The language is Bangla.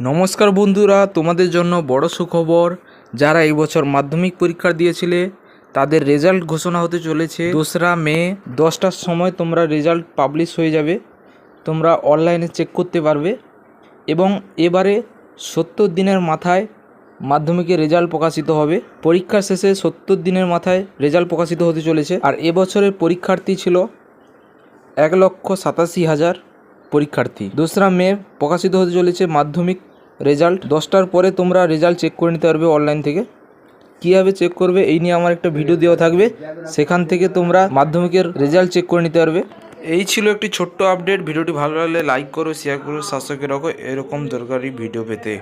নমস্কার বন্ধুরা, তোমাদের জন্য বড় সুখবর। যারা এই বছর মাধ্যমিক পরীক্ষা দিয়েছিলে, তাদের রেজাল্ট ঘোষণা হতে চলেছে। দোসরা মে, দশটার সময় তোমরা রেজাল্ট পাবলিশ হয়ে যাবে। তোমরা অনলাইনে চেক করতে পারবে। এবং এবারে সত্তর দিনের মাথায় মাধ্যমিকের রেজাল্ট প্রকাশিত হবে। পরীক্ষার শেষে সত্তর দিনের মাথায় রেজাল্ট প্রকাশিত হতে চলেছে। আর এবছরের পরীক্ষার্থী ছিল এক লক্ষ সাতাশি হাজার পরীক্ষার্থী। দোসরা মে প্রকাশিত হতে চলেছে মাধ্যমিক রেজাল্ট? দশটার পরে তোমরা রেজাল্ট চেক করে নিতে পারবে অনলাইন থেকে। কীভাবে চেক করবে? এই নিয়ে আমার একটা ভিডিও দেওয়া থাকবে। সেখান থেকে তোমরা মাধ্যমিকের রেজাল্ট চেক করে নিতে পারবে। এই ছিল একটি ছোট্ট আপডেট ভিডিওটি ভালো লাগলে লাইক করো শেয়ার করো সাবস্ক্রাইব রাখো এরকম দরকারি ভিডিও পেতে।